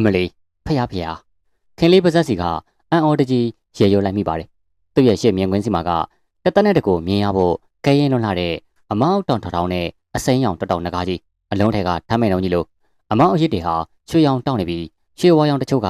အမလီဖះဖះခင်လေးပါဇက်စီကအန်အော်တကြီးရေရွလိုက်မိပါတယ်သူ့ရဲ့ရှေ့မြင်ကွင်းစီမှာကတသက်နဲ့တကူမြင်ရဖို့ကဲရင်လွန်လာတဲ့အမောက်တောင်ထောင်နဲ့အစိမ်းရောင်တောက်တောက်ငကားကြီးအလုံးထဲကထမ်းမဲ့လုံးကြီးလို့အမောက်အရစ်တွေဟာရွှေရောင်တောက်နေပြီးရွှေဝါရောင်တချို့က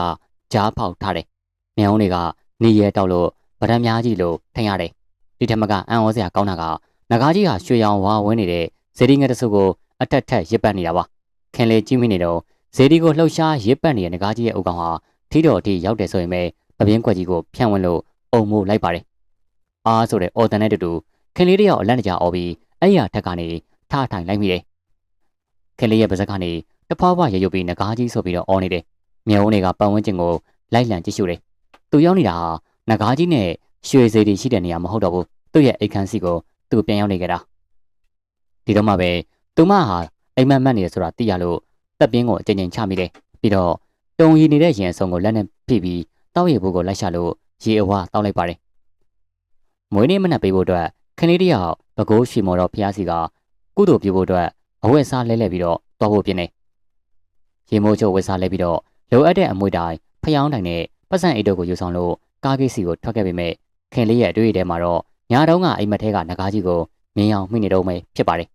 ကြားဖောက်ထားတယ်။မြောင်းတွေကနေရဲတောက်လို့ဗရမ်းများကြီးလို့ထင်ရတယ်။ဒီထက်မကအံ့ဩစရာကောင်းတာကငကားကြီးဟာရွှေရောင်ဝါဝင်းနေတဲ့ဇေဒီငယ်တဆုပ်ကိုအတက်ထက်ရစ်ပတ်နေတာပါ။ခင်လေကြီးမိနေတော့ ဇေဒီကိုလှုပ်ရှားရစ်ပတ်နေတဲ့ငကားကြီးရဲ့အုပ်ကောင်ဟာထီတော်အထိရောက်တယ်ဆိုရင်ပဲပပင်းကွက်ကြီးကိုဖြန့်ဝင်လို့အုံမို့လိုက်ပါတယ်။အားဆိုတဲ့အော်တန်နဲ့တူတူခင်လေးတယောက်အလန့်တကြားအော်ပြီးအဲ့ရထက်ကနေထထိုင်လိုက်မိတယ်။ခင်လေးရဲ့ပါဇက်ကနေတဖွာဖွာရရုပ်ပြီးငကားကြီးဆိုပြီးတော့အော်နေတယ်။မြေုံတွေကပတ်ဝန်းကျင်ကိုလိုက်လံကြည့်ရှုတယ်။သူရောက်နေတာဟာငကားကြီးနဲ့ရွှေစေးတွေရှိတဲ့နေရာမဟုတ်တော့ဘူး။သူ့ရဲ့အိတ်ခမ်းစီကိုသူပြန်ရောက်နေကြတာ။ဒီတော့မှပဲသူမဟာအိမ်မက်မက်နေတယ်ဆိုတာသိရလို့ တပ်ပြင်းကိုအကြိမ်ကြိမ်ချမိတယ်။ပြီးတော့တုံရီနေတဲ့ရင်အစုံကိုလက်နဲ့ဖိပြီးတောက်ရည်ဘူးကိုလိုက်ရှာလို့ရေအဝါတောက်လိုက်ပါတယ်။မွေးနေ့မနက်ပေးဖို့အတွက်ခလေးတယောက်ဘကိုးရွှေမော်တော်ဖျားစီကကုသိုလ်ပြုဖို့အတွက်အဝတ်စားလဲလဲပြီးတော့တွားဖို့ပြင်နေ။ရေမိုးချိုဝတ်စားလဲပြီးတော့လိုအပ်တဲ့အမွေတိုင်းဖျောင်းတိုင်နဲ့ပတ်စံအိတ်တို့ကိုယူဆောင်လို့ကားကိစီကိုထွက်ခဲ့ပေမဲ့ခင်လေးရဲ့အတွေ့အကြုံထဲမှာတော့ညာတုံးကအိမ်မက်ထဲကငကားကြီးကိုမြင်အောင်မိနေတော့မယ်ဖြစ်ပါတယ်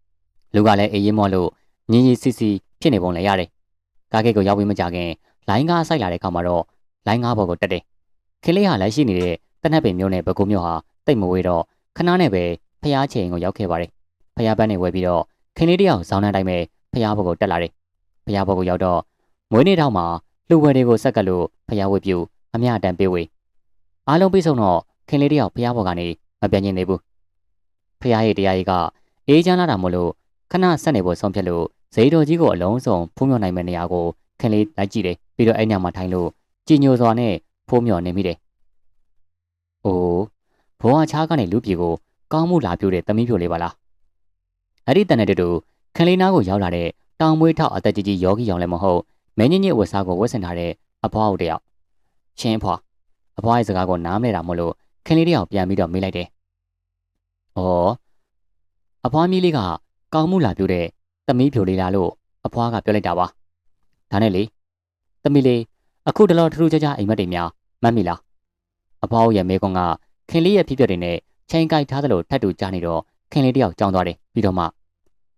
။လူကလည်းအေးရင်မော့လို့ညင်ကြီးစီစီ ဖြစ်နေပုံလည်းရတယ်။ကားကိတ်ကိုရောက်ပြီးမကြခင်လိုင်းကားဆိုင်လာတဲ့အခါမှာတော့လိုင်းကားဘော်ကိုတက်တယ်။ခင်လေးဟာလည်းရှိနေတဲ့တနက်ပင်မျိုးနဲ့ဘကုမျိုးဟာတိတ်မဝေးတော့ခဏနဲ့ပဲဖျားချိန်ကိုရောက်ခဲ့ပါတယ်။ဖျားပန်းနေဝဲပြီးတော့ခင်လေးတယောက်ဇောင်းနှန်းတိုင်းပဲဖျားဘော်ကိုတက်လာတယ်။ဖျားဘော်ကိုရောက်တော့မွေးနေ့တောင်မှာလူဝဲတွေကိုဆက်ကပ်လို့ဖျားဝေပြူအမြအတန်ပေးဝေအားလုံးပြီးဆုံးတော့ခင်လေးတယောက်ဖျားဘော်ကနေမပြန်ကျင်သေးဘူး။ဖျားရည်တရားရည်ကအေးချမ်းလာတာမို့လို့ခဏဆက်နေဖို့ဆုံးဖြတ်လို့ ဇိတော်ကြီးကိုအလုံးစုံဖုံးမြော်နိုင်မယ့်နေရာကိုခင်လေးလိုက်ကြည့်တယ်ပြီးတော့အဲ့ညမှာထိုင်လို့ကြည်ညိုစွာနဲ့ဖုံးမြော်နေမိတယ်။အိုးဘဝချားကနေလူပြေကိုကောင်းမှုလာပြတဲ့သမီးပြိုလေးပါလား။အဲ့ဒီတန်တဲ့တူခင်လေးနားကိုရောက်လာတဲ့တောင်မွေးထောက်အသက်ကြီးကြီးယောဂီရောင်လည်းမဟုတ်မင်းညင်ညစ်ဝတ်စားကိုဝတ်ဆင်ထားတဲ့အဖွားဟုတ်တယောက်ချင်းအဖွားအဖွားရဲ့စကားကိုနားမလဲတာမို့လို့ခင်လေးတယောက်ပြန်ပြီးတော့မေးလိုက်တယ်။အော်အဖွားမီးလေးကကောင်းမှုလာပြတဲ့ သမီးဖြိုလေးလားလို့အဖွားကပြောလိုက်တာပါ။ဒါနဲ့လေသမီးလေးအခုတလောထထူးခြားခြားအိမ်မက်တွေများမှတ်မိလား။အဖွားရဲ့မေကွန်ကခင်လေးရဲ့ဖြစ်ပျက်တွေနဲ့ချိန်ကြိုက်ထားသလိုထပ်တူကြားနေတော့ခင်လေးတယောက်ကြောင်းသွားတယ်ပြီးတော့မှ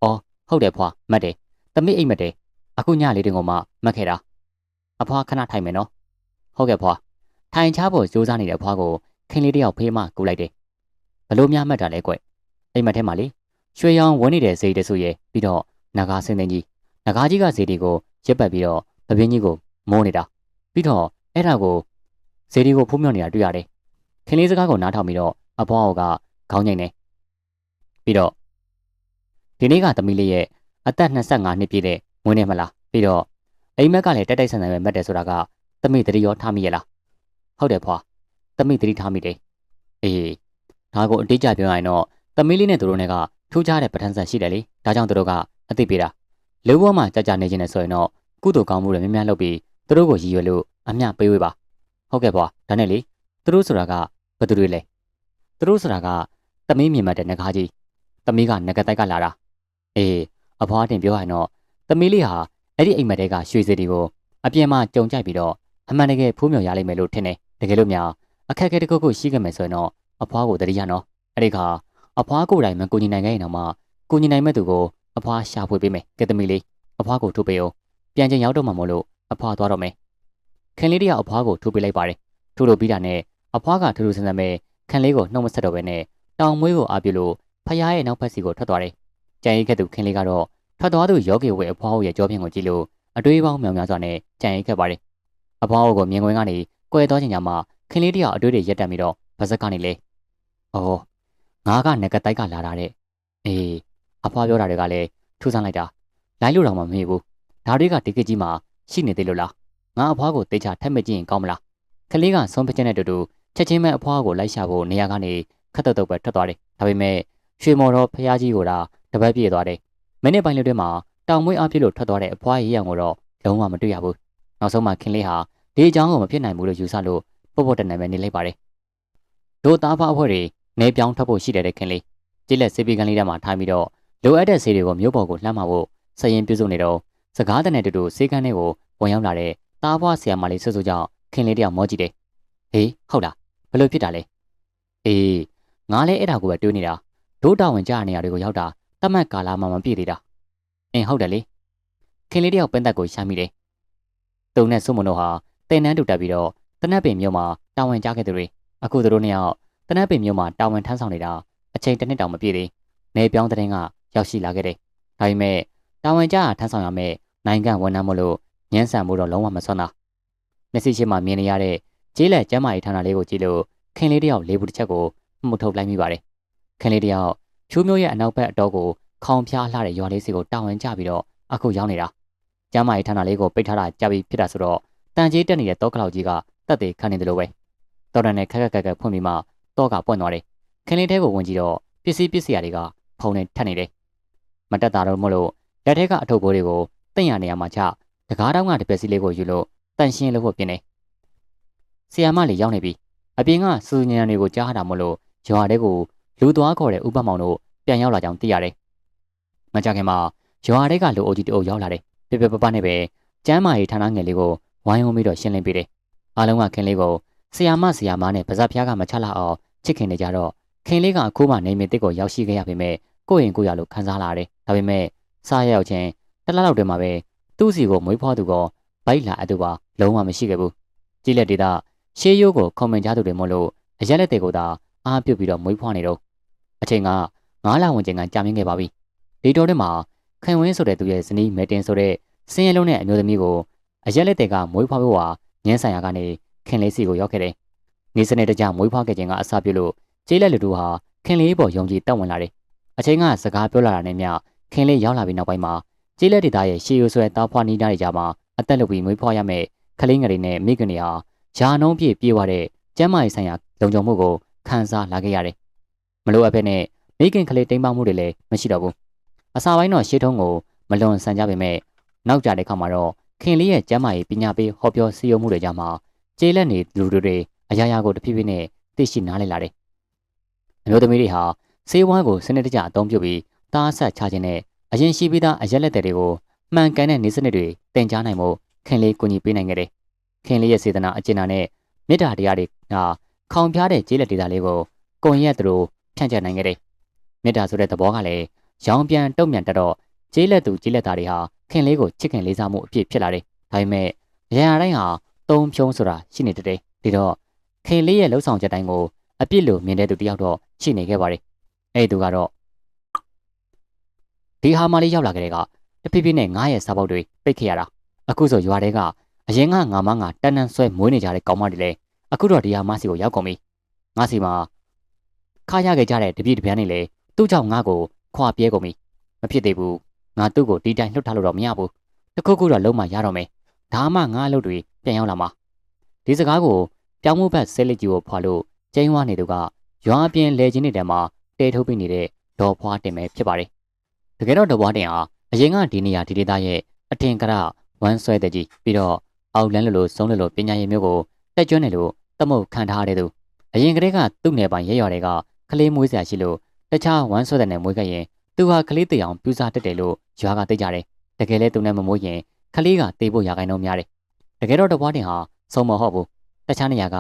အော်ဟုတ်တယ်ဖွာမှတ်တယ်သမီးအိမ်မက်တယ်အခုညလေးတင်ကမှမှတ်ခဲ့တာအဖွားခဏထိုင်မယ်နော်ဟုတ်ကဲ့ဖွာထိုင်ချဖို့စူးစမ်းနေတဲ့အဖွားကိုခင်လေးတယောက်ဖေးမကူလိုက်တယ်ဘလို့များမှတ်တာလဲကွအိမ်မက်ထဲမှာလေရွှေရောင်ဝန်းနေတဲ့ဇေတဆူရဲ့ပြီးတော့ နဂါစင်းသိန်းကြီးနဂါကြီးကဇေဒီကိုရက်ပတ်ပြီးတော့ပပင်းကြီးကိုမိုးနေတာပြီးတော့အဲ့ဒါကိုဇေဒီကိုဖုံးမြော်နေတာတွေ့ရတယ်ခင်လေးစကားကိုနားထောင်ပြီးတော့အဖွားကခေါင်းငိမ့်နေပြီးတော့ဒီနေ့ကသမီးလေးရဲ့အသက်25နှစ်ပြည့်တဲ့မွေးနေ့မလားပြီးတော့အိမ်မက်ကလည်းတက်တိုက်ဆန်ဆန်ပဲမတ်တယ်ဆိုတာကသမီးတတိရောထားမိရလားဟုတ်တယ်ဖွာသမီးတတိထားမိတယ်အေးဒါကိုအတိအကျပြောရရင်တော့သမီးလေးနဲ့သူတို့နဲ့ကထူးခြားတဲ့ပဋ္ဌာန်းဆက်ရှိတယ်လေဒါကြောင့်သူတို့က အသိပေးတာလူဘဝမှာကြာကြာနေခြင်းနဲ့ဆိုရင်တော့ကုသိုလ်ကောင်းမှုတွေများများလုပ်ပြီးသူတို့ကိုရည်ရွယ်လို့အမျှပေးဝေးပါဟုတ်ကဲ့ဖွာဒါနဲ့လေသူတို့ဆိုတာကဘယ်သူတွေလဲသူတို့ဆိုတာကသမီးမြင်မှတ်တဲ့ငကားကြီးသမီးကငကတိုက်ကလာတာအေးအဖွားတင်ပြောရရင်တော့သမီးလေးဟာအဲ့ဒီအိမ်မက်တဲကရွှေစည်တွေကိုအပြင်မှာကြုံကြိုက်ပြီးတော့အမှန်တကယ်ဖူးမြော်ရလိမ့်မယ်လို့ထင်တယ်တကယ်လို့များအခက်အခဲတစ်ခုခုရှိခဲ့မယ်ဆိုရင်တော့အဖွားကိုတတိယနော်အဲ့ဒီခါအဖွားကိုယ်တိုင်မကူညီနိုင်ခဲ့ရင်တော့မှကူညီနိုင်မဲ့သူကို အဖွားရှာဖွေပေးမယ်ကဲသမီးလေးအဖွားကိုထုတ်ပေးအောင်ပြန်ချင်းရောက်တော့မှမို့လို့အဖွားသွားတော့မယ်ခင်လေးတယောက်အဖွားကိုထုတ်ပေးလိုက်ပါတယ်ထုတ်လို့ပြီးတာနဲ့အဖွားကထူးထူးဆန်းဆန်းပဲခင်လေးကိုနှုတ်မဆက်တော့ဘဲနဲ့တောင်မွေးကိုအားပြုလို့ဖယားရဲ့နောက်ဖက်စီကိုထွက်သွားတယ်ကြံရိတ်ခဲ့သူခင်လေးကတော့ထွက်သွားသူယောဂီဝဲအဖွားရဲ့ကြောပြင်ကိုကြည့်လို့အတွေးပေါင်းမြောင်များစွာနဲ့ကြံရိတ်ခဲ့ပါတယ်အဖွားကိုမြင်ကွင်းကနေကွဲသွားခြင်းကြောင့်မှခင်လေးတယောက်အတွေးတွေရက်တက်ပြီးတော့ဗစက်ကနေလေအော်ငါကငကတိုက်ကလာတာတဲ့အေး အဖွားပြောတာတွေကလည်းထူးဆန်းလိုက်တာလိုက်လို့တော့မမေ့ဘူးဒါတွေကဒီကကြီးမှာရှိနေသေးလို့လားငါအဖွားကိုတေချာထက်မကြည့်ရင်ကောင်းမလားကလေးကဆုံးဖြတ်ချက်နဲ့တူတူချက်ချင်းပဲအဖွားကိုလိုက်ရှာဖို့နေရာကနေခတ်တုတ်တုတ်ပဲထွက်သွားတယ်ဒါပေမဲ့ရွှေမော်တော်ဖះကြီးကိုဒါတပတ်ပြည့်သွားတယ်မိနစ်ပိုင်းလေးတွင်းမှာတောင်မွေးအားပြည့်လို့ထွက်သွားတဲ့အဖွားရေးရံကိုတော့လုံးဝမတွေ့ရဘူးနောက်ဆုံးမှခင်လေးဟာဒီအကြောင်းကိုမဖြစ်နိုင်ဘူးလို့ယူဆလို့ပုတ်ပုတ်တနိုင်ပဲနေလိုက်ပါတယ်တို့သားဖအဖွဲ့တွေနေပြောင်းထွက်ဖို့ရှိတယ်တဲ့ခင်လေးကြည့်လက်စေပီကန်လေးထဲမှာထားပြီးတော့ လိုအပ်တဲ့ဆေးတွေကိုမြို့ပေါ်ကိုလှမ်းမှာဖို့စရင်ပြုစုနေတော့စကားတနဲ့တူတူစေကန်းတွေကိုဝင်ရောက်လာတဲ့တားဖွားဆရာမလေးဆွဆွကြောင့်ခင်လေးတယောက်မောကြည့်တယ်ဟေးဟုတ်လားဘလို့ဖြစ်တာလဲအေးငါလည်းအဲ့ဒါကိုပဲတွေးနေတာဒိုးတာဝန်ကြနေရတွေကိုရောက်တာတတ်မှတ်ကာလမှမပြည့်သေးတာအင်းဟုတ်တယ်လေခင်လေးတယောက်ပန်းသက်ကိုရှာမိတယ်တုံနဲ့စွမွန်တို့ဟာတင်နန်းတူတက်ပြီးတော့တနက်ပင်မြို့မှာတာဝန်ကြခဲ့သူတွေအခုသူတို့နှစ်ယောက်တနက်ပင်မြို့မှာတာဝန်ထမ်းဆောင်နေတာအချိန်တစ်နှစ်တောင်မပြည့်သေးနေပြောင်းတဲ့က ရောက်ရှိလာခဲ့တယ်ဒါပေမဲ့တာဝန်ကြထမ်းဆောင်ရမယ့်နိုင်ငံဝန်ထမ်းမို့လို့ညှန်းဆန်မှုတော့လုံးဝမစွမ်းတာမျက်စိရှိမှမြင်နေရတဲ့ကျေးလက်ကျမ်းမာရေးဌာနလေးကိုကြည့်လို့ခင်လေးတယောက်လေးဘူးတစ်ချက်ကိုမှုထုတ်လိုက်မိပါတယ်ခင်လေးတယောက်ဖြိုးမျိုးရဲ့အနောက်ဘက်အတော်ကိုခေါင်ဖျားလှတဲ့ရွာလေးစီကိုတာဝန်ကျပြီးတော့အခုရောက်နေတာကျမ်းမာရေးဌာနလေးကိုပိတ်ထားတာကြပြီးဖြစ်တာဆိုတော့တန်ကြီးတက်နေတဲ့တောကလောက်ကြီးကတက်သေးခံနေတယ်လို့ပဲတော်တန်နဲ့ခက်ခက်ခက်ခက်ဖွင့်ပြီးမှတောကပွင့်သွားတယ်ခင်လေးတဲကိုဝင်ကြည့်တော့ပစ္စည်းပစ္စည်းတွေကဖုံနေထက်နေတယ် မတက်တာတော့မလို့လက်ထဲကအထုပ်ဘိုးတွေကိုတင့်ရနေရမှာချတကားတောင်းကတပည့်စီလေးကိုယူလို့တန်ရှင်းလို့ဖို့ပြင်နေဆီယာမလေးရောက်နေပြီအပြင်ကစူညံတွေကိုကြားတာမလို့ရွာတဲကိုလူသွားခေါ်တဲ့ဥပမောင်တို့ပြန်ရောက်လာကြောင်းသိရတယ်မကြခင်မှာရွာတဲကလူအိုကြီးတအုပ်ရောက်လာတယ်ပြပြပပနဲ့ပဲကျမ်းမာရေးဌာနငယ်လေးကိုဝိုင်းဝန်းပြီးတော့ရှင်းလင်းပေးတယ်အားလုံးကခင်လေးကိုဆီယာမဆီယာမနဲ့ပါဇက်ဖျားကမချလာအောင်ချစ်ခင်နေကြတော့ခင်လေးကအခုမှနေမစ်တစ်ကိုရောက်ရှိခဲ့ရပေမဲ့ကိုယ့်ရင်ကိုယ်ရလို့ခံစားလာရတယ် ဒါပေမဲ့စားရောက်ချင်းတစ်လလောက်တည်းမှာပဲသူ့စီကိုမွေးဖွားသူကဗိုက်လာအတူပါလုံးဝမရှိခဲ့ဘူးကြည်လက်ဒေတာရှေးရိုးကိုခွန်မင်ကြသူတွေမို့လို့အရက်လက်တွေကိုသာအားပြုတ်ပြီးတော့မွေးဖွားနေတော့အချိန်ကငားလာဝင်ချိန်ကကြာမြင့်ခဲ့ပါပြီဒီတော်ထဲမှာခင်ဝင်းဆိုတဲ့သူရဲ့ဇနီးမဲတင်ဆိုတဲ့စင်းရဲလုံးနဲ့အမျိုးသမီးကိုအရက်လက်တွေကမွေးဖွားဖို့ဟာညင်းဆိုင်ရာကနေခင်လေးစီကိုရောက်ခဲ့တယ်နေစနေတကြမွေးဖွားခဲ့ခြင်းကအစပြုလို့ကျေးလက်လူတို့ဟာခင်လေးပေါ်ယုံကြည်တက်ဝင်လာတယ်အချိန်ကစကားပြောလာတာနဲ့မျှ ခင်လေးရောက်လာပြီးနောက်ပိုင်းမှာကျေးလက်ဒေသရဲ့ရှေးရိုးဆွဲတောက်ဖွားနီးနားတွေကြားမှာအသက်လုပ်ပြီးမွေးဖွားရမယ့်ကလေးငယ်တွေနဲ့မိခင်တွေဟာယာနှုံးပြည့်ပြေးသွားတဲ့ကျမ်းမာရေးဆိုင်ရာလုံခြုံမှုကိုခံစားလာခဲ့ရတယ်။မလိုအပ်ဘဲနဲ့မိခင်ကလေးတိမ်ပေါမှုတွေလည်းမရှိတော့ဘူး။အစာပိုင်းတော့ရှေးထုံးကိုမလွန်ဆန်ကြပေမဲ့နောက်ကြတဲ့ခါမှာတော့ခင်လေးရဲ့ကျမ်းမာရေးပညာပေးဟောပြောစည်းရုံးမှုတွေကြမှာကျေးလက်နေလူတွေအရာရာကိုတဖြည်းဖြည်းနဲ့သိရှိနားလည်လာတယ်။အမျိုးသမီးတွေဟာဆေးဝါးကိုစနစ်တကျအသုံးပြုပြီး တားဆက်ချခြင်းနဲ့အရင်ရှိပြီးသားအရက်လက်တွေကိုမှန်ကန်တဲ့နေစနစ်တွေတင် जा နိုင်မှုခင်လေးကူညီပေးနိုင်ခဲ့တယ်။ခင်လေးရဲ့စေတနာအကျဉ်းနာနဲ့မေတ္တာတရားတွေကခေါင်ဖျားတဲ့ကျေးလက်ဒေသလေးကိုကွန်ရက်သူတို့ဖြန့်ကျက်နိုင်ခဲ့တယ်။မေတ္တာဆိုတဲ့သဘောကလည်းရောင်ပြန်တုံ့ပြန်တတော့ကျေးလက်သူကျေးလက်သားတွေဟာခင်လေးကိုချစ်ခင်လေးစားမှုအပြည့်ဖြစ်လာတယ်။ဒါပေမဲ့ရန်ရတိုင်းဟာတုံဖြုံးဆိုတာရှိနေတယ်။ဒီတော့ခင်လေးရဲ့လှုပ်ဆောင်ချက်တိုင်းကိုအပြစ်လို့မြင်တဲ့သူတယောက်တော့ရှိနေခဲ့ပါတယ်။အဲ့ဒီသူကတော့ ဒီဟာမလေးရောက်လာကြတဲ့ကတဖြည်းဖြည်းနဲ့ငားရဲ့စားပေါက်တွေပိတ်ခဲ့ရတာအခုဆိုရွာတဲကအရင်ကငါမငါတန်းတန်းဆွဲမွေးနေကြတဲ့ကောင်မတွေလည်းအခုတော့ဒီဟာမစီကိုရောက်ကုန်ပြီငါစီမှာခါရခဲ့ကြတဲ့တပြည့်တပြားနဲ့လေသူ့ကြောင့်ငါ့ကိုခွာပြဲကုန်ပြီမဖြစ်သေးဘူးငါသူ့ကိုဒီတိုင်းလှုပ်ထားလို့တော့မရဘူးတခုခုတော့လုံးမရတော့မယ်ဒါမှငါအလုပ်တွေပြန်ရောက်လာမှာဒီစကားကိုပြောင်းမှုဘက်ဆဲလက်ကြီးကိုဖွာလို့ကျင်းဝါနေသူကရွာအပြင်လေချင်းနေတဲ့မှာတဲထုတ်ပြီးနေတဲ့ဒေါ်ဖွားတင်ပဲဖြစ်ပါတယ် တကယ်တော့ဒေါ်ဖွားတင်ဟာအရင်ကဒီနေရာဒီဒေသရဲ့အထင်ကရဝမ်းဆွဲတဲ့ကြီးပြီးတော့အောက်လန်းလိုလိုဆုံးလိုလိုပညာရေးမျိုးကိုတက်ကျွန်းတယ်လို့တမုတ်ခံထားရတဲ့သူအရင်ကတည်းကသူ့နယ်ပိုင်ရဲရွာတွေကကလေးမွေးစရာရှိလို့တခြားဝမ်းဆွဲတဲ့နယ်မွေးခဲ့ရင်သူဟာကလေးတေအောင်ပြူစားတက်တယ်လို့ရွာကသိကြတယ်တကယ်လဲသူနဲ့မမွေးရင်ကလေးကတေးဖို့ရာခိုင်နှုန်းများတယ်တကယ်တော့တပွားတင်ဟာဆုံးမဟုတ်ဘူးတခြားနေရာက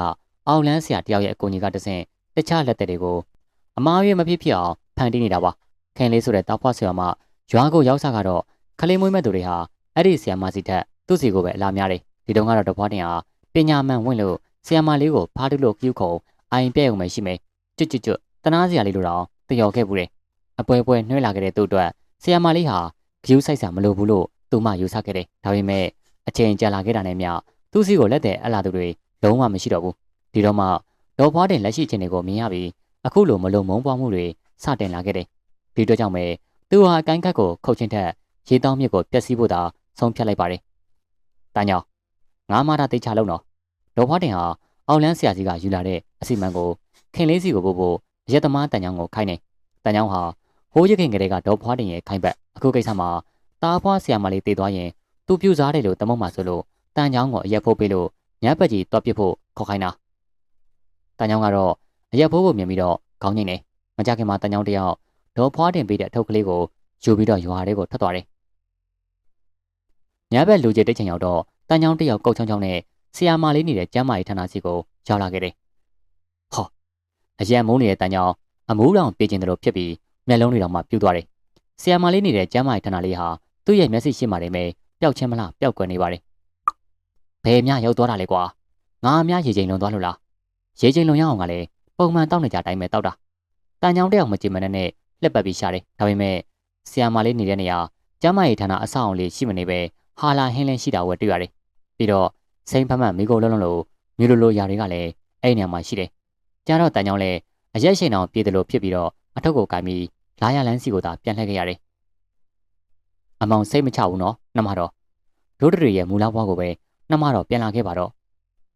အောက်လန်းဆရာတယောက်ရဲ့အကူအညီကတဆင့်တခြားလက်သက်တွေကိုအမားရွေးမဖြစ်ဖြစ်အောင်ဖန်တီးနေတာပါ ခင်လေးဆိုတဲ့တောက်ဖွားဆရာမရွာကိုရောက်စားကတော့ခလေးမွေးမဲ့သူတွေဟာအဲ့ဒီဆီယမစီထက်သူ့စီကိုပဲအလားများတယ်ဒီတုန်းကတော့တပွားတင်ဟာပညာမှန်ဝင်လို့ဆီယမလေးကိုဖားတုလို့ကျူးခုံအိုင်ပြဲုံပဲရှိမယ်ကျွတ်ကျွတ်ကျွတ်တနာစရာလေးလိုတော့တယော်ခဲ့ဘူးတယ်အပွဲပွဲနှွှဲလာခဲ့တဲ့သူ့အတွက်ဆီယမလေးဟာဂယူးဆိုင်ဆာမလိုဘူးလို့သူမှယူဆခဲ့တယ်ဒါပေမဲ့အချိန်ကြာလာခဲ့တာနဲ့မျှသူ့စီကိုလက်တဲ့အလားသူတွေလုံးဝမရှိတော့ဘူးဒီတော့မှဒေါ်ဖွားတင်လက်ရှိခြင်းတွေကိုမြင်ရပြီးအခုလိုမလုံမုန်းပွားမှုတွေစတင်လာခဲ့တယ် ဒီတော့ကြောင့်ပဲသူဟာအကိုင်းကတ်ကိုခုတ်ချင်းထက်ရေတောင်းမြစ်ကိုပျက်စီးဖို့သာဆုံးဖြတ်လိုက်ပါတယ်။တန်ညောင်ငါမတာတိတ်ချလုံးတော့ဒေါ်ဖွားတင်ဟာအောက်လန်းဆရာကြီးကယူလာတဲ့အစီမံကိုခင်လေးစီကိုပို့ဖို့ရက်သမားတန်ညောင်ကိုခိုင်းနေ။တန်ညောင်ဟာဟိုးရခင်ကလေးကဒေါ်ဖွားတင်ရဲ့ခိုင်းဘက်အခုကိစ္စမှာတားဖွားဆရာမလေးတည်သွားရင်သူပြူစားတယ်လို့တမုံမှာဆိုလို့တန်ညောင်ကိုအရက်ဖိုးပေးလို့ညက်ပက်ကြီးတွားပစ်ဖို့ခေါ်ခိုင်းတာ။တန်ညောင်ကတော့အရက်ဖိုးကိုမြင်ပြီးတော့ခေါင်းငိမ့်နေမကြခင်မှာတန်ညောင်တယောက် ဒေါ်ဖွားတင်ပေးတဲ့အထုပ်ကလေးကိုယူပြီးတော့ရွာလေးကိုထွက်သွားတယ်။ညဘက်လူကြီးတိတ်ချင်ရောက်တော့တတန်ချောင်းတစ်ယောက်ကုတ်ချောင်းချောင်းနဲ့ဆရာမလေးနေတဲ့ကျမ်းမာရေးဌာနစီကိုရောက်လာခဲ့တယ်။ဟောအရက်မုန်းနေတဲ့တန်ချောင်းအမိုးတောင်ပြေးကျင်တယ်လို့ဖြစ်ပြီးမျက်လုံးတွေတောင်မှပြူသွားတယ်။ဆရာမလေးနေတဲ့ကျမ်းမာရေးဌာနလေးဟာသူ့ရဲ့မျက်စိရှိမှတည်းပဲပျောက်ချင်းမလားပျောက်ကွယ်နေပါတယ်။ဘယ်များရောက်သွားတာလဲကွာ။ငါအများရေချိန်လွန်သွားလို့လား။ရေချိန်လွန်ရအောင်ကလည်းပုံမှန်တောက်နေကြတိုင်းပဲတောက်တာ။တန်ချောင်းတစ်ယောက်မကြည့်မနဲ့နဲ့ လက်ပတ်ပြီးရှာတယ်။ဒါပေမဲ့ဆရာမလေးနေတဲ့နေရာကျမ်းမာရေးဌာနအဆောက်အုံလေးရှိမနေပဲဟာလာဟင်းလင်းရှိတာဝယ်တွေ့ရတယ်။ပြီးတော့စိမ့်ဖတ်မှတ်မိကိုလုံးလုံးလို့မြို့လိုလိုຢာတွေကလည်းအဲ့နေရာမှာရှိတယ်။ကြားတော့တန်ချောင်းလည်းအရက်ရှိန်အောင်ပြေးတယ်လို့ဖြစ်ပြီးတော့အထုပ်ကိုကင်ပြီးလာရလန်းစီကိုသာပြန်လှည့်ခဲ့ရတယ်။အမောင်စိတ်မချဘူးနော်နှမတော်ဒုဒရီရဲ့မူလာဘွားကိုပဲနှမတော်ပြန်လာခဲ့ပါတော့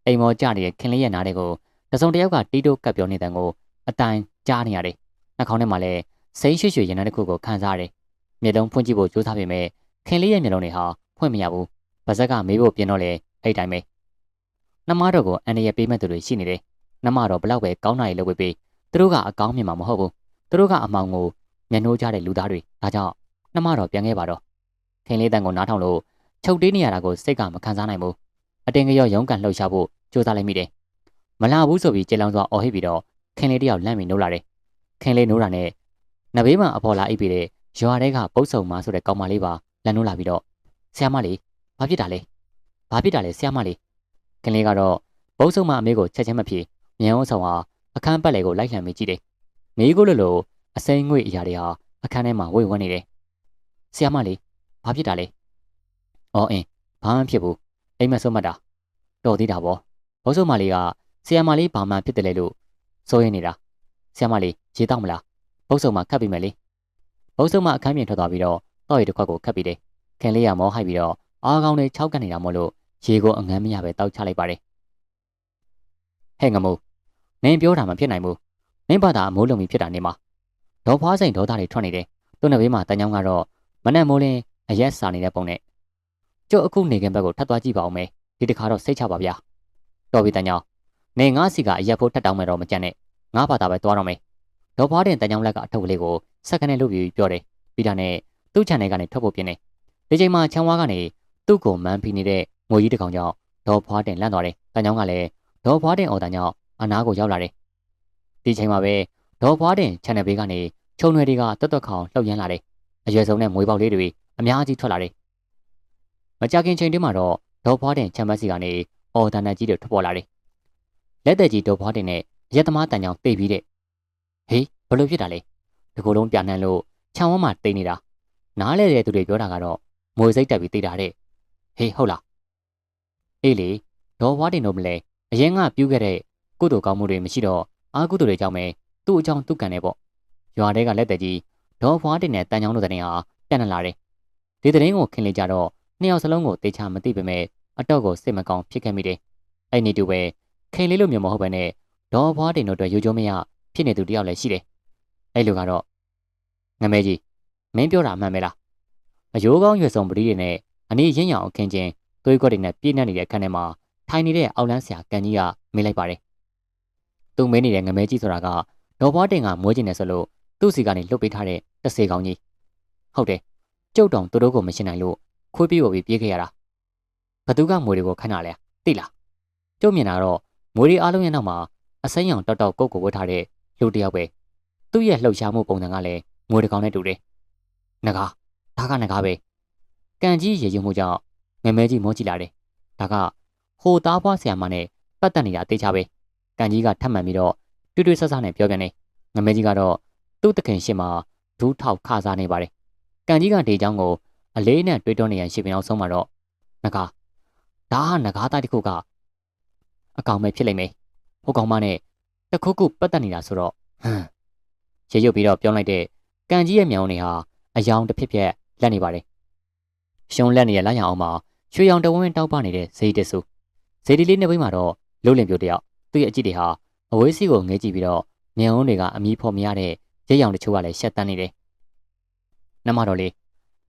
အိမ်မောကြနေတဲ့ခင်လေးရဲ့နားတွေကိုတစုံတစ်ယောက်ကတီးတိုးကပ်ပြောနေတဲ့ကိုအတိုင်ကြားနေရတယ်။နှာခေါင်းထဲမှာလည်း စိမ့်ရွှေရွှေရင်နှတစ်ခုကိုခံစားရတယ်။မျက်လုံးဖွင့်ကြည့်ဖို့ကြိုးစားပေမဲ့ခင်လေးရဲ့မျက်လုံးတွေဟာဖွင့်မရဘူး။ပါဇက်ကမေးဖို့ပြင်တော့လေအဲ့တိုင်းပဲ။နှမတော်ကိုအန်ရရဲ့ပေးမဲ့သူတွေရှိနေတယ်။နှမတော်ဘလောက်ပဲကောင်းတာတွေလုပ်ပေးပေးသူတို့ကအကောင်းမြင်မှာမဟုတ်ဘူး။သူတို့ကအမောင်ကိုမျက်နှိုးကြတဲ့လူသားတွေဒါကြောင့်နှမတော်ပြန်ခဲ့ပါတော့။ခင်လေးတန်ကိုနားထောင်လို့ချုပ်တေးနေရတာကိုစိတ်ကမခံစားနိုင်ဘူး။အတင်ကြောရုံးကန်လှုပ်ရှားဖို့ကြိုးစားလိုက်မိတယ်။မလာဘူးဆိုပြီးကြေလောင်စွာအော်ဟစ်ပြီးတော့ခင်လေးတယောက်လန့်ပြီးနိုးလာတယ်။ခင်လေးနိုးတာနဲ့ နဘေးမှာအဖော်လာအိပ်ပြီးတဲ့ရွာထဲကပုတ်ဆုံမဆိုတဲ့ကောင်မလေးပါလန်နိုးလာပြီးတော့ဆရာမလေးဘာဖြစ်တာလဲဘာဖြစ်တာလဲဆရာမလေးခင်လေးကတော့ပုတ်ဆုံမအမေကိုချက်ချင်းမဖြေမြန်အောင်ဆောင်ဟာအခန်းပတ်လေကိုလိုက်လှမ်းပြီးကြည့်တယ်။မိကိုလိုလိုအစိမ်းငွေ့အရာတွေဟာအခန်းထဲမှာဝိတ်ဝန်းနေတယ်။ဆရာမလေးဘာဖြစ်တာလဲ။အော်အင်းဘာမှဖြစ်ဘူး။အိမ်မဆုံးမတာတော်သေးတာပေါ့။ဘုဆုံမလေးကဆရာမလေးဘာမှဖြစ်တယ်လေလို့စိုးရင်းနေတာ။ဆရာမလေးရေတောက်မလား။ ဘုဆုံမခတ်ပြီးမယ်လေ။ဘုဆုံမအခန်းပြင်ထွက်သွားပြီးတော့တော့ရတစ်ခွက်ကိုခတ်ပြီးတယ်။ခင်လေးကမောဟိုက်ပြီးတော့အားကောင်းနဲ့ခြောက်ကန်နေတာမို့လို့ရေကိုအငမ်းမရပဲတောက်ချလိုက်ပါတယ်။ဟဲ့ငမိုးနင်းပြောတာမဖြစ်နိုင်ဘူးနင်းဘာသာအမိုးလုံပြီးဖြစ်တာနေမှာဒေါ်ဖွားစိန်ဒေါသတွေထွက်နေတယ်သူ့နှစ်ဘေးမှာတန်ချောင်းကတော့မနဲ့မိုးလင်းအရက်စာနေတဲ့ပုံနဲ့ကျုပ်အခုနေခင်ဘက်ကိုထပ်သွားကြည့်ပါအောင်မယ်ဒီတစ်ခါတော့စိတ်ချပါဗျာတော်ပြီတန်ချောင်းနေငါစီကအရက်ဖို့ထပ်တောင်းမယ်တော့မကြက်နဲ့ငါဘာသာပဲသွားတော့မယ် ဒေါ်ဖွားတင်တန်ချောင်းလက်ကအထုပ်ကလေးကိုစက္ကနဲ့လုတ်ပြီးပြောတယ်ပြီးတာနဲ့သူ့ခြံထဲကနေထွက်ဖို့ပြင်းနေဒီချိန်မှာချမ်းဝါကနေသူ့ကိုမန်းဖီနေတဲ့ငိုကြီးတစ်ကောင်ကြောင့်ဒေါ်ဖွားတင်လန့်သွားတယ်တန်ချောင်းကလည်းဒေါ်ဖွားတင်အော်တန်ကြောင့်အနားကိုရောက်လာတယ်ဒီချိန်မှာပဲဒေါ်ဖွားတင် channel ဘေးကနေချုံရွယ်တွေကတွတ်တွတ်ခေါင်လှုပ်ရမ်းလာတယ်အရွယ်ဆုံးနဲ့မွေးပေါက်လေးတွေအများကြီးထွက်လာတယ်မကြခင်ချိန်တည်းမှာတော့ဒေါ်ဖွားတင်ချမ်းမစီကနေအော်တန်နတ်ကြီးတွေထွက်ပေါ်လာတယ်လက်သက်ကြီးဒေါ်ဖွားတင်နဲ့ရက်သမားတန်ကြောင်တိတ်ပြီးတဲ့ ဟေးဘလို့ဖြစ်တာလဲဒီကိုယ်လုံးပြန်နှံလို့ခြံဝန်းမှာတိတ်နေတာနားလဲတဲ့သူတွေပြောတာကတော့မွေစိတ်တက်ပြီးတိတ်တာတဲ့ဟေးဟုတ်လားအေးလေဒေါ်ဖွားတင်တို့မလဲအရင်ကပြူးခဲ့တဲ့ကုသိုလ်ကောင်းမှုတွေမရှိတော့အာကုသိုလ်တွေကြောင့်ပဲသူ့အကြောင်းသူ့ကန်နေပေါ့ရွာတဲကလက်သက်ကြီးဒေါ်ဖွားတင်နဲ့တန်ချောင်းတို့တဲ့ဟာပြန်လာတယ်ဒီတဲ့င်းကိုခင်လေကြတော့နှစ်ယောက်စလုံးကိုတေချာမသိပေမဲ့အတော့ကိုစိတ်မကောင်းဖြစ်ခဲ့မိတယ်အဲ့နေတူပဲခင်လေးလိုမျိုးမဟုတ်ဘဲနဲ့ဒေါ်ဖွားတင်တို့အတွက်ရိုးချိုးမရ ဖြစ်နေသူတယောက်လည်းရှိတယ်အဲ့လိုကတော့ငမဲကြီးမင်းပြောတာမှန်မဲလားအယိုးကောင်းရွယ်စုံပတိတွေနဲ့အနည်းရင်းရအောင်အခင်းချင်းသွေးကွက်တွေနဲ့ပြည့်နှက်နေတဲ့အခန်းထဲမှာထိုင်နေတဲ့အောက်လန်းဆရာကန်ကြီးကမေးလိုက်ပါတယ်။သူမေးနေတဲ့ငမဲကြီးဆိုတာကဒေါ်ဘွားတင်ကမွေးကျင်တယ်ဆိုလို့သူ့စီကနေလွတ်ပေးထားတဲ့တဆေကောင်းကြီး။ဟုတ်တယ်။ကျုပ်တောင်သူတို့ကိုမရှင်းနိုင်လို့ခွေးပြေးပေါ်ပြီးပြေးခဲ့ရတာ။ဘသူကမွေတွေကိုခဏလဲသိလား။ကျုပ်မြင်တာတော့မွေတွေအားလုံးရဲ့နောက်မှာအစိမ်းရောင်တောက်တောက်ကုတ်ကိုဝတ်ထားတဲ့ လူတစ်ယောက်ပဲ။သူ့ရဲ့လှုပ်ရှားမှုပုံစံကလည်းမွေတစ်ကောင်နဲ့တူတယ်။ငကားဒါကငကားပဲ။ကန်ကြီးရေယုံမှုကြောင့်ငမဲကြီးမောကြည့်လာတယ်။ဒါကဟိုသားဖွားဆရာမနဲ့ပတ်သက်နေတာသိချပဲကန်ကြီးကထပ်မှန်ပြီးတော့တွေ့တွေ့ဆဆနဲ့ပြောပြန်တယ်ငမဲကြီးကတော့သူ့တခင်ရှင်းမှာဒူးထောက်ခစားနေပါတယ်ကန်ကြီးကဒေချောင်းကိုအလေးနဲ့တွေးတောနေရန်ရှိပင်အောင်ဆုံးမှာတော့ငကားဒါဟာငကားသားတစ်ခုကအကောင်ပဲဖြစ်လိမ့်မယ်ဟိုကောင်မနဲ့ တခုခုပတ်သက်နေတာဆိုတော့ဟမ်ရေရုပ်ပြီးတော့ပြောလိုက်တဲ့ကန်ကြီးရဲ့မြောင်နေဟာအယောင်တစ်ဖြစ်ဖြစ်လက်နေပါတယ်ရှုံးလက်နေရလက်ရအောင်မှာရွှေရောင်တဝင်းတောက်ပနေတဲ့ဇေးတဆူဇေဒီလေးနှစ်ဘိန်းမှာတော့လှုပ်လင်ပြိုတယောက်သူ့ရဲ့အကြည့်တွေဟာအဝေးစီးကိုငဲကြည့်ပြီးတော့မြန်အောင်တွေကအမီးဖော်မရတဲ့ရဲရောင်တချို့ကလည်းရှက်တန်းနေတယ်။နမတော်လေး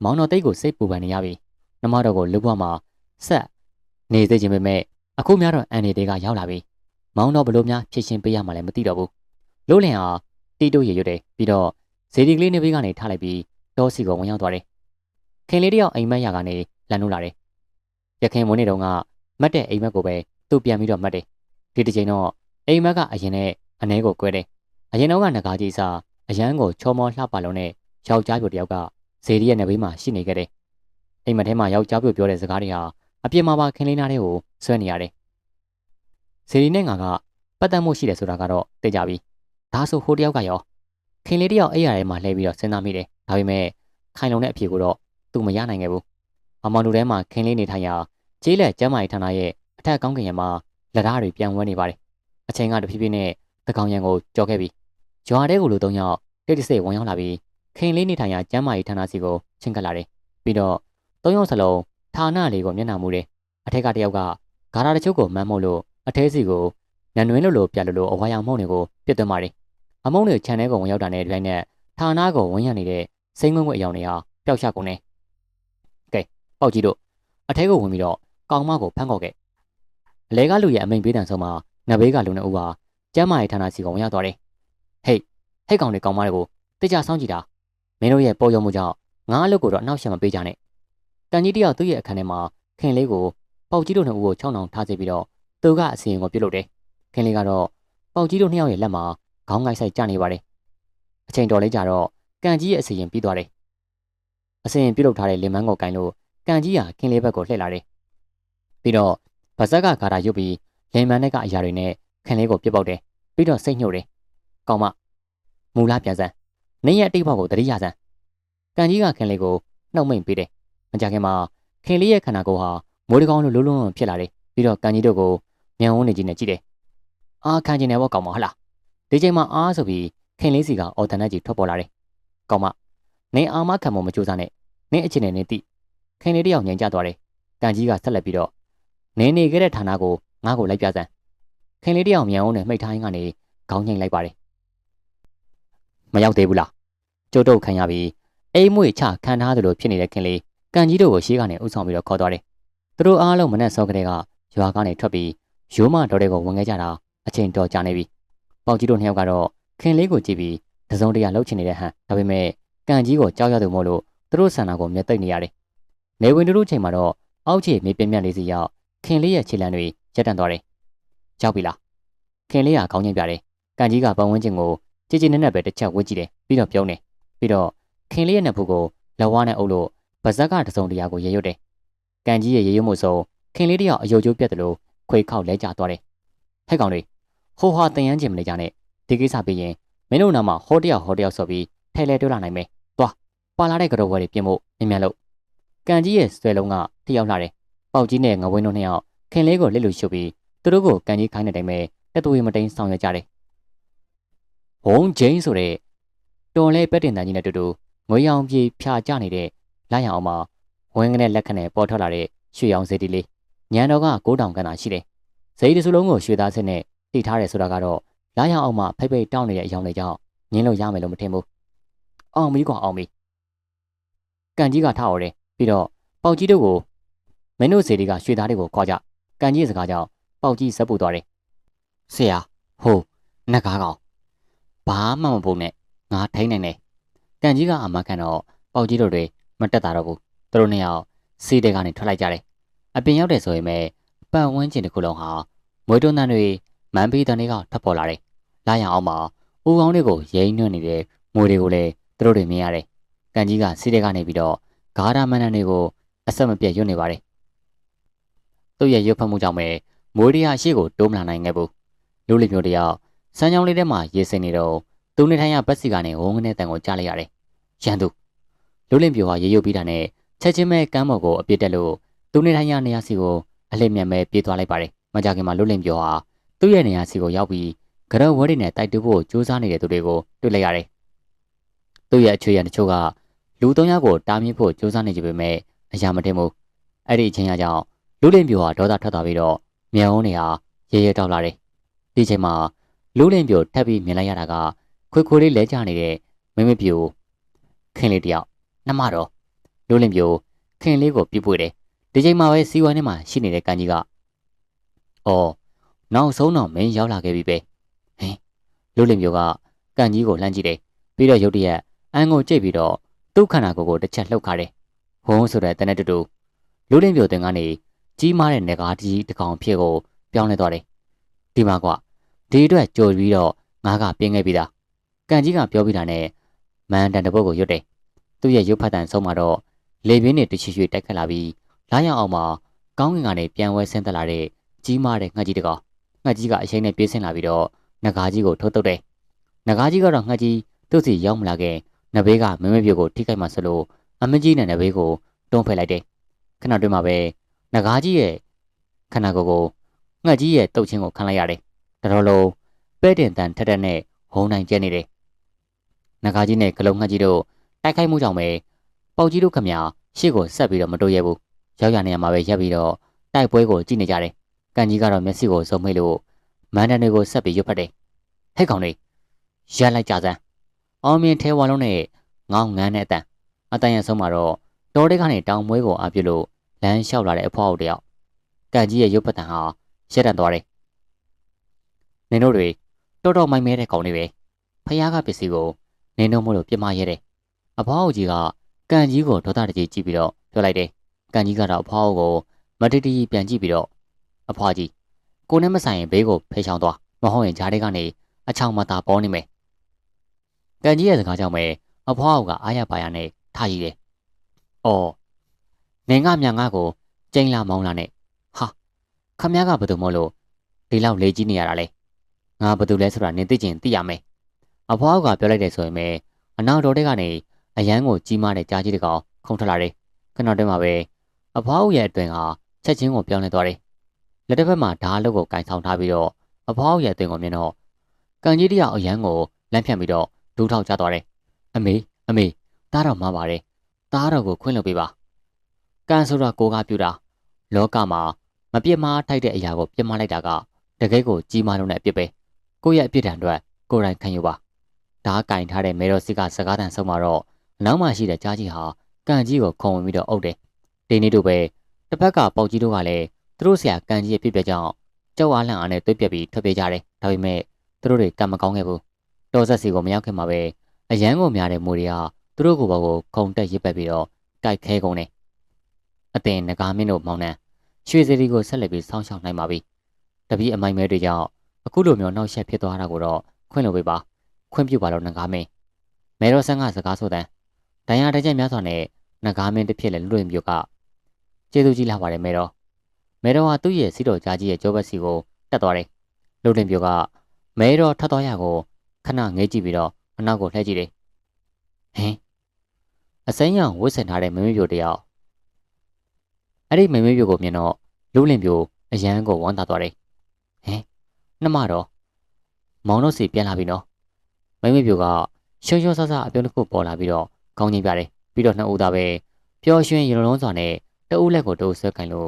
မောင်တော်တိတ်ကိုစိတ်ပူပန်နေရပြီ။နမတော်ကိုလှုပ်ဘွားမှာဆက်နေသေးခြင်းပဲမဲ့အခုများတော့အန်နေတွေကရောက်လာပြီ။ မောင်တော်ဘလို့များဖြစ်ရှင်ပေးရမှလည်းမသိတော့ဘူး။လှုပ်လင်ဟာတီတိုရေရွတ်တယ်ပြီးတော့ဇေဒီကလေးနှစ်ဘိန်းကနေထားလိုက်ပြီးတောစီကိုဝင်ရောက်သွားတယ်။ခင်လေးတယောက်အိမ်မက်ရကနေလန်လို့လာတယ်။ရရခင်မွေးနေ့တုန်းကမတ်တဲ့အိမ်မက်ကိုပဲသူ့ပြန်ပြီးတော့မတ်တယ်ဒီတစ်ချိန်တော့အိမ်မက်ကအရင်နဲ့အနေကိုကွဲတယ်အရင်တော့ကငကားကြီးစားအရန်ကိုချောမောလှပလုံးနဲ့ယောက်ျားပြိုတယောက်ကဇေဒီရဲ့နေဘေးမှာရှိနေခဲ့တယ်အိမ်မက်ထဲမှာယောက်ျားပြိုပြောတဲ့စကားတွေဟာအပြစ်မှာပါခင်းလေးနားတဲ့ကိုဆွဲနေရတယ် ဇေဒီနဲ့ငါကပတ်သက်မှုရှိတယ်ဆိုတာကတော့သိကြပြီဒါဆိုဟိုတယောက်ကရောခင်လေးတယောက်အဲ့ရထဲမှာလှည့်ပြီးတော့စဉ်းစားမိတယ်ဒါပေမဲ့ခိုင်လုံတဲ့အဖြေကိုတော့သူမရနိုင်ခဲ့ဘူးအမောင်တို့ထဲမှာခင်လေးနေထိုင်ရာကျေးလက်ကျမ်းမာရေးဌာနရဲ့အထက်ကောင်းကင်ရံမှာလက်ဓားတွေပြန်ဝဲနေပါတယ်အချိန်ကတဖြည်းဖြည်းနဲ့သကောင်ရံကိုကြော်ခဲ့ပြီးရွာတဲကိုလူသုံးယောက်တိတ်တဆိတ်ဝင်ရောက်လာပြီးခင်လေးနေထိုင်ရာကျမ်းမာရေးဌာနစီကိုချင်းကပ်လာတယ်ပြီးတော့သုံးယောက်စလုံးဌာနလေးကိုမျက်နှာမူတယ်အထက်ကတယောက်ကဂါရာတချို့ကိုမမ်းမို့လို့ အထဲစီကိုညံနွင်းလို့လို့ပြလို့လို့အဝါရောင်မုံတွေကိုပြစ်သွင်းပါတယ်အမုံတွေခြံထဲကိုဝင်ရောက်တာနဲ့ဒီတိုင်းနဲ့ဌာနကိုဝင်ရနေတဲ့စိမ့်ငွေ့ငွေ့အယောင်တွေဟာပျောက်ချကုန်တယ်ကဲပေါက်ကြီးတို့အထဲကိုဝင်ပြီးတော့ကောင်မကိုဖမ်းခေါ်ခဲ့အလဲကလူရဲ့အမိန်ပေးတန်ဆုံးမှာနဘေးကလူနှစ်ဦးဟာကျမ်းမာရေးဌာနစီကိုဝင်ရောက်သွားတယ်ဟေးဟဲ့ကောင်တွေကောင်မတွေကိုတိကျဆောင်ကြည့်တာမင်းတို့ရဲ့ပေါ်ရုံမှုကြောင့်ငါအလုပ်ကိုတော့အနောက်ရှက်မပေးကြနဲ့တန်ကြီးတယောက်သူ့ရဲ့အခန်းထဲမှာခင်လေးကိုပေါက်ကြီးတို့နှစ်ဦးကိုချောင်းအောင်ထားစေပြီးတော့ သူကအစီရင်ကိုပြုတ်လုပ်တယ်ခင်လေးကတော့ပေါက်ကြီးတို့နှစ်ယောက်ရဲ့လက်မှာခေါင်းငိုက်ဆိုင်ကျနေပါတယ်အချိန်တော်လေးကြာတော့ကန်ကြီးရဲ့အစီရင်ပြီးသွားတယ်အစီရင်ပြုတ်လုပ်ထားတဲ့လင်မန်းကိုကင်လို့ကန်ကြီးဟာခင်လေးဘက်ကိုလှည့်လာတယ်ပြီးတော့ဗဇက်ကဂါတာရုပ်ပြီးလင်မန်းနဲ့ကအရာတွေနဲ့ခင်လေးကိုပြစ်ပေါက်တယ်ပြီးတော့စိတ်ညှို့တယ်ကောင်းမမူလာပြန်စမ်းနင်းရဲ့အတိတ်ဘက်ကိုတတိယစမ်းကန်ကြီးကခင်လေးကိုနှုတ်မိန်ပေးတယ်မကြခင်မှာခင်လေးရဲ့ခန္ဓာကိုယ်ဟာမိုးတကောင်လိုလုံးလုံးဖြစ်လာတယ်ပြီးတော့ကန်ကြီးတို့ကို မြန်ဝန်းနေကြီးနဲ့ကြည့်တယ်အာခံကျင်တယ်ပေါ့ကောင်မဟုတ်လားဒီချိန်မှာအားဆိုပြီးခင်လေးစီကအော်တန်နဲ့ကြီးထွက်ပေါ်လာတယ်ကောင်မနင်းအာမခံမမကြိုးစားနဲ့နင်းအချင်းနဲ့နင်းတိခင်လေးတယောက်ငြိမ်ကြသွားတယ်ကန်ကြီးကဆက်လက်ပြီးတော့နင်းနေခဲ့တဲ့ဌာနကိုငါ့ကိုလိုက်ပြစမ်းခင်လေးတယောက်မြန်ဝန်းနဲ့မှိတ်ထိုင်းကနေခေါင်းငိမ့်လိုက်ပါတယ်မရောက်သေးဘူးလားကျုပ်တို့ခံရပြီးအိမ်မွေချခံထားသလိုဖြစ်နေတဲ့ခင်လေးကန်ကြီးတို့ကိုရှေးကနေဥဆောင်ပြီးတော့ခေါ်သွားတယ်သူတို့အားလုံးမနဲ့စောကလေးကရွာကနေထွက်ပြီး ရိုးမတော်တဲ့ကိုဝင်ခဲ့ကြတာအချိန်တော်ကြာနေပြီ။ပေါက်ကြီးတို့နှစ်ယောက်ကတော့ခင်လေးကိုကြည့်ပြီးတစုံတရာလှုပ်ချင်နေတဲ့ဟန်ဒါပေမဲ့ကန်ကြီးကိုကြောက်ရသူမို့လို့သူတို့ဆန္ဒကိုမျက်သိမ့်နေရတယ်။နေဝင်တို့ချိန်မှာတော့အောက်ခြေမေးပြင်းပြလေးစီရောက်ခင်လေးရဲ့ခြေလမ်းတွေရက်တန့်သွားတယ်။ကြောက်ပြီလား။ခင်လေးကခေါင်းငိမ့်ပြတယ်။ကန်ကြီးကပတ်ဝန်းကျင်ကိုကြည်ကြည်နက်နက်ပဲတစ်ချက်ဝှက်ကြည့်တယ်ပြီးတော့ပြုံးတယ်။ပြီးတော့ခင်လေးရဲ့နှစ်ဖူးကိုလက်ဝါးနဲ့အုပ်လို့ပါဇက်ကတစုံတရာကိုရေရွတ်တယ်။ကန်ကြီးရဲ့ရေရွတ်မှုဆိုခင်လေးတယောက်အယုတ်ကျိုးပြတ်တယ်လို့ ခွေခောက်လဲကျသွားတယ်။ဟဲ့ကောင်တွေဟိုဟာတန်ရမ်းချင်မနေကြနဲ့ဒီကိစ္စပြီးရင်မင်းတို့နာမှာဟောတယောက်ဟောတယောက်ဆိုပြီးထဲလဲတွလာနိုင်မယ်။သွားပါလာတဲ့ကတော့ဝဲတွေပြင်ဖို့မြင်မြန်လို့ကန်ကြီးရဲ့ဆွဲလုံးကတယောက်လာတယ်။ပေါက်ကြီးနဲ့ငဝင်းတို့နှစ်ယောက်ခင်လေးကိုလက်လို့ရှုပ်ပြီးသူတို့ကိုကန်ကြီးခိုင်းတဲ့တိုင်ပဲတက်သွေးမတိန်ဆောင်ရွက်ကြတယ်။ဘုံဂျိန်းဆိုတဲ့တော်လဲပက်တင်တန်ကြီးနဲ့တူတူငွေရောင်ပြေဖြာကျနေတဲ့လာရအောင်မှာဝင်းကနေလက်ခနဲ့ပေါ်ထွက်လာတဲ့ရွှေရောင်စေတီလေး ညံတော်က9000ခန်းသာရှိတယ်။ဇိတ်တစုလုံးကိုရွှေသားစစ်နဲ့တိထားတယ်ဆိုတာကတော့လာရအောင်မှဖိတ်ဖိတ်တောင်းနေတဲ့အယောင်တွေကြောင့်ညင်းလို့ရမယ်လို့မထင်ဘူး။အောင်မီကွာအောင်မီ။ကန်ကြီးကထားော်တယ်ပြီးတော့ပေါက်ကြီးတို့ကိုမင်းတို့ဇေဒီကရွှေသားတွေကိုခွာကြ။ကန်ကြီးစကားကြောင့်ပေါက်ကြီးဇက်ပူသွားတယ်။ဆရာဟိုနက်ကားကောင်ဘာမှမပုံနဲ့ငါထိန်းနိုင်တယ်။ကန်ကြီးကအမခံတော့ပေါက်ကြီးတို့တွေမတက်တာတော့ဘူး။သူတို့နှစ်ယောက်စီးတဲ့ကနေထွက်လိုက်ကြတယ်။ အပြင်ရောက်တယ်ဆိုရင်ပဲပတ်ဝန်းကျင်တစ်ခုလုံးဟာမွေးတွန်းတန်းတွေမန်ပီတန်တွေကထပ်ပေါ်လာတယ်။လာရအောင်မှာဦးကောင်းတွေကိုရိမ့်နှွနေတဲ့ငွေတွေကိုလည်းသူတို့တွေမြင်ရတယ်။ကန်ကြီးကစီးတဲ့ကနေပြီးတော့ဂါရမန်နန်တွေကိုအဆက်မပြတ်ရွတ်နေပါတယ်။သူ့ရဲ့ရွတ်ဖတ်မှုကြောင့်ပဲမွေးရအရှိကိုတိုးမလာနိုင်ခဲ့ဘူး။လူလိမျိုးတယောက်စမ်းချောင်းလေးထဲမှာရေစင်နေတော့သူနေထိုင်ရပတ်စီကနေဝုန်းကနေတန်ကိုကြားလိုက်ရတယ်။ရန်သူလူလင်ပြိုဟာရေရုပ်ပြီးတာနဲ့ချက်ချင်းပဲကမ်းမော်ကိုအပြစ်တက်လို့ သူနေထိုင်ရနေရာစီကိုအလစ်မြန်ပဲပြေးသွားလိုက်ပါတယ်။မကြခင်မှာလူလင်ပြိုဟာသူ့ရဲ့နေရာစီကိုရောက်ပြီးကရဝဲတွေနဲ့တိုက်တူဖို့စူးစမ်းနေတဲ့သူတွေကိုတွေ့လိုက်ရတယ်။သူ့ရဲ့အချွေရတချို့ကလူသုံးယောက်ကိုတားမြစ်ဖို့စူးစမ်းနေကြပေမဲ့အရာမတင်ဘူး။အဲ့ဒီအချိန်အကြောင်းလူလင်ပြိုဟာဒေါသထွက်သွားပြီးတော့မြောင်းနေဟာရေရဲတောက်လာတယ်။ဒီချိန်မှာလူလင်ပြိုထပ်ပြီးမြင်လိုက်ရတာကခွေခွေလေးလဲကျနေတဲ့မင်းမပြိုခင်လေးတယောက်နှမတော်လူလင်ပြိုခင်လေးကိုပြပွေတယ် ဒီချိန်မှာပဲစီဝိုင်းထဲမှာရှိနေတဲ့ကန်ကြီးကအော်နောက်ဆုံးတော့မင်းရောက်လာခဲ့ပြီပဲဟင်လူလင်ပြိုကကန်ကြီးကိုလှမ်းကြည့်တယ်ပြီးတော့ရုတ်တရက်အန်ကိုကြိတ်ပြီးတော့သူ့ခန္ဓာကိုယ်ကိုတစ်ချက်လှုပ်ခါတယ်ဝုန်းဆိုတဲ့တနက်တူတူလူလင်ပြိုတင်ကနေကြီးမားတဲ့ငကားကြီးတစ်ကောင်ဖြစ်ကိုပြောင်းလဲသွားတယ်ဒီမှာကွာဒီအတွက်ကြိုပြီးတော့ငါကပြင်းခဲ့ပြီးသားကန်ကြီးကပြောပြီးတာနဲ့မန်တန်တပုတ်ကိုရွတ်တယ်သူ့ရဲ့ရုပ်ဖတ်တန်ဆုံးမှာတော့လေပြင်းနဲ့တချီချွေတိုက်ခတ်လာပြီး လာရအောင်မှာကောင်းကင်ကနေပြန်ဝဲဆင်းသက်လာတဲ့ကြီးမားတဲ့ငှက်ကြီးတစ်ကောင်ငှက်ကြီးကအရှိန်နဲ့ပြေးဆင်းလာပြီးတော့ငကားကြီးကိုထိုးတုပ်တယ်ငကားကြီးကတော့ငှက်ကြီးသူ့စီရောက်မလာခင်နဘေးကမမေပြိုကိုထိခိုက်မှဆိုလို့အမကြီးနဲ့နဘေးကိုတွန်းဖယ်လိုက်တယ်ခဏတွင်းမှာပဲငကားကြီးရဲ့ခန္ဓာကိုယ်ကိုငှက်ကြီးရဲ့တုတ်ချင်းကိုခံလိုက်ရတယ်တတော်လုံးပဲ့တင်တန်ထက်ထက်နဲ့ဟုံးနိုင်ကျဲနေတယ်ငကားကြီးနဲ့ဂလုံးငှက်ကြီးတို့တိုက်ခိုက်မှုကြောင့်ပဲပေါက်ကြီးတို့ခမညာရှေ့ကိုဆက်ပြီးတော့မတိုးရဲဘူး ရောက်ရနေရမှာပဲရက်ပြီးတော့တိုက်ပွဲကိုကြည့်နေကြတယ်ကန်ကြီးကတော့မျက်စိကိုစုံမိလို့မန်တန်တွေကိုဆက်ပြီးရွတ်ဖတ်တယ်ဟဲ့ကောင်လေးရက်လိုက်ကြစမ်းအောင်မြင်ထဲဝါလုံးနဲ့ငေါငန်းတဲ့အတန်အတန်ရဆုံးမှာတော့တော်တဲ့ကနေတောင်မွေးကိုအပြစ်လို့လမ်းလျှောက်လာတဲ့အဖွားအုပ်တယောက်ကန်ကြီးရဲ့ရုပ်ပတ်တန်ဟာရက်တန်သွားတယ်နင်တို့တွေတော်တော်မိုက်မဲတဲ့ကောင်တွေပဲဖះကပစ္စည်းကိုနင်တို့မို့လို့ပြမရဲတယ်အဖွားအုပ်ကြီးကကန်ကြီးကိုဒေါသတကြီးကြည့်ပြီးတော့ပြောလိုက်တယ် ကန်ကြီးကတော့အဖွားအုပ်ကိုမတိတိပြန်ကြည့်ပြီးတော့အဖွားကြီးကိုနဲ့မဆိုင်ရင်ဘေးကိုဖယ်ချောင်းသွားမဟုတ်ရင်ဂျားတွေကနေအချောင်းမသာပေါ်နေမယ်ကန်ကြီးရဲ့စကားကြောင့်ပဲအဖွားအုပ်ကအားရပါရနဲ့ထားရည်တယ်။အော်နင်ကမြငါကိုကျိန်လာမောင်းလာနဲ့ဟာခမည်းကဘယ်သူမို့လို့ဒီလောက်လေးကြီးနေရတာလဲငါဘယ်သူလဲဆိုတာနင်သိချင်သိရမယ်။အဖွားအုပ်ကပြောလိုက်တယ်ဆိုရင်ပဲအနောက်တော်တဲ့ကနေအရန်ကိုကြီးမားတဲ့ကြားကြီးတကောင်ခုန်ထွက်လာတယ်။ခဏတည်းမှာပဲ အဖွားအုပ်ရဲ့အတွင်ကချက်ချင်းကိုပြောင်းလဲသွားတယ်။လက်တစ်ဖက်မှာဓာတ်အလုပ်ကိုကင်ဆောင်ထားပြီးတော့အဖွားအုပ်ရဲ့အတွင်ကိုမြင်တော့ကန်ကြီးတယောက်အရန်ကိုလမ်းဖြန့်ပြီးတော့ဒူးထောက်ကျသွားတယ်။အမေအမေတားတော့မှာပါတယ်။တားတော့ကိုခွင့်လုပ်ပေးပါ။ကန်ဆိုတာကိုကပြူတာလောကမှာမပြစ်မှားထိုက်တဲ့အရာကိုပြစ်မှားလိုက်တာကတကယ်ကိုကြီးမားလုံးတဲ့အပြစ်ပဲ။ကိုယ့်ရဲ့အပြစ်ဒဏ်အတွက်ကိုယ်တိုင်ခံယူပါ။ဓာတ်ကင်ထားတဲ့မေတော်စစ်ကစကားတန်ဆုံးမှာတော့အနောက်မှာရှိတဲ့ကြားကြီးဟာကန်ကြီးကိုခုံဝင်ပြီးတော့အုပ်တယ်။ ဒီနေ့တို့ပဲတစ်ဖက်ကပေါက်ကြီးတို့ကလည်းသူတို့ဆရာကန်ကြီးရဲ့ပြစ်ပြကြောင့်ကြောက်အားလန့်အားနဲ့တွေးပြက်ပြီးထွက်ပြေးကြတယ်။ဒါပေမဲ့သူတို့တွေကံမကောင်းခဲ့ဘူး။တော်ဆက်စီကိုမရောက်ခင်မှာပဲအရန်ကိုများတဲ့မူတွေကသူတို့ကိုယ်ပေါ်ကိုခုံတက်ရစ်ပတ်ပြီးတော့တိုက်ခဲကုန်တယ်။အတင်ငကားမင်းတို့မောင်နှံရွှေစရီကိုဆက်လက်ပြီးစောင်းရှောက်နိုင်ပါပြီ။တပည့်အမိုင်မဲတွေကြောင့်အခုလိုမျိုးနောက်ဆက်ဖြစ်သွားတာကိုတော့ခွင့်လို့ပေးပါ။ခွင့်ပြုပါတော့ငကားမင်း။မဲတော်ဆန်းကစကားဆိုတဲ့ဒဏ်ရာတကြက်များစွာနဲ့ငကားမင်းတစ်ဖြစ်လဲလွတ်မျိုးက ကျေးဇူးကြီးလာပါတယ်မဲတော်။မဲတော်ကသူ့ရဲ့စီတော်ကြားကြီးရဲ့ကြောဘက်စီကိုတက်သွားတယ်။လွတ်မျိုးကမဲတော်ထပ်သွားရကိုခဏငေးကြည့်ပြီးတော့အနောက်ကိုလှည့်ကြည့်တယ်ဟင်အစိမ်းရောင်ဝတ်ဆင်ထားတဲ့မမေပြိုတယောက်အဲ့ဒီမမေပြိုကိုမြင်တော့လူလင်ပြိုအရန်ကိုဝမ်းသာသွားတယ်ဟင်နှမတော့မောင်တို့စီပြန်လာပြီနော်မမေပြိုကရှုံရှုံဆဆအပြုံးတစ်ခုပေါ်လာပြီးတော့ကောင်းချင်းပြတယ်ပြီးတော့နှစ်ဦးသားပဲပျော်ရွှင်ရုံလုံးစွာနဲ့ တအုပ်လက်ကိုတိုးဆွဲကင်လို့